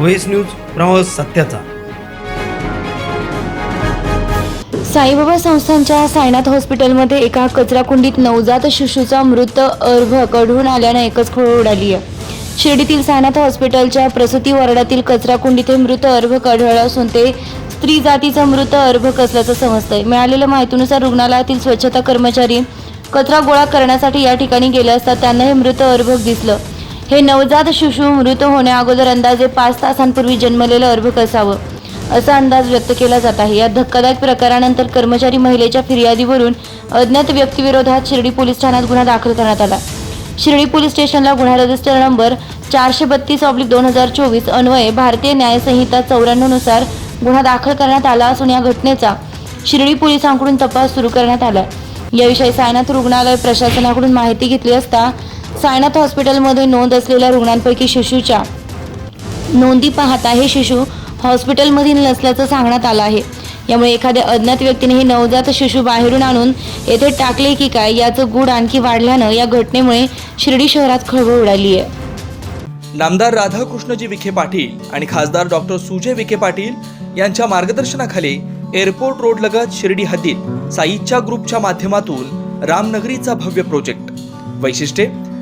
Voice news प्रवास सत्याचा. साईबाबा संस्थांच्या सायनाथ हॉस्पिटलमध्ये एका कचराकुंडीत नवजात शिशूचा मृत अर्भ कढून आल्यानं एकच खोळ उडाली आहे. शिर्डीतील सायनाथ हॉस्पिटलच्या प्रसूती वॉर्डातील कचराकुंडीत हे मृत अर्भ कढळलं असून ते स्त्री जातीचा मृत अर्भ कसल्याचं समजतंय. मिळालेल्या माहितीनुसार रुग्णालयातील स्वच्छता कर्मचारी कचरा गोळा करण्यासाठी या ठिकाणी गेले असता त्यांना हे मृत अर्भक दिसलं. हे नवजात शिशू मृत होण्याअगोदर अंदाजे पाच तासांपूर्वी जन्मलेलं अर्भक असावं असा अंदाज व्यक्त केला जात आहे. या धक्कादायक प्रकारानंतर कर्मचारी महिलेच्या फिर्यादीवरून अज्ञात व्यक्तीविरोधात शिर्डी पोलीस ठाण्यात गुन्हा दाखल करण्यात आला. शिर्डी पोलीस स्टेशनला गुन्हा रजिस्टर नंबर चारशे बत्तीस ऑब्लिक दोन हजार चोवीस अन्वये भारतीय न्यायसंहिता चौऱ्याण्णवनुसार गुन्हा दाखल करण्यात आला असून या घटनेचा शिर्डी पोलिसांकडून तपास सुरू करण्यात आला. याविषयी सायनाथ रुग्णालय प्रशासनाकडून माहिती घेतली असता सायनाथ हॉस्पिटलमध्ये नोंद असलेल्या रुग्णांपैकी शिशूच्या नोंदी पाहता हे शिशू हॉस्पिटलमधील नसल्याचं सांगण्यात आलं आहे. यामुळे एखाद्या अज्ञात व्यक्तीने हे नवजात शिशू बाहेरून आणून येथे टाकले की काय याचं गूढ आणखी वाढल्यानं या घटनेमुळे शिर्डी शहरात खळबळ उडाली आहे. नामदार राधाकृष्णजी विखे पाटील आणि खासदार डॉक्टर सुजय विखे पाटील यांच्या मार्गदर्शनाखाली एअरपोर्ट रोड लगत शिर्डी हद्दीत साईच्या ग्रुपच्या माध्यमातून रामनगरीचा भव्य प्रोजेक्ट. वैशिष्ट्ये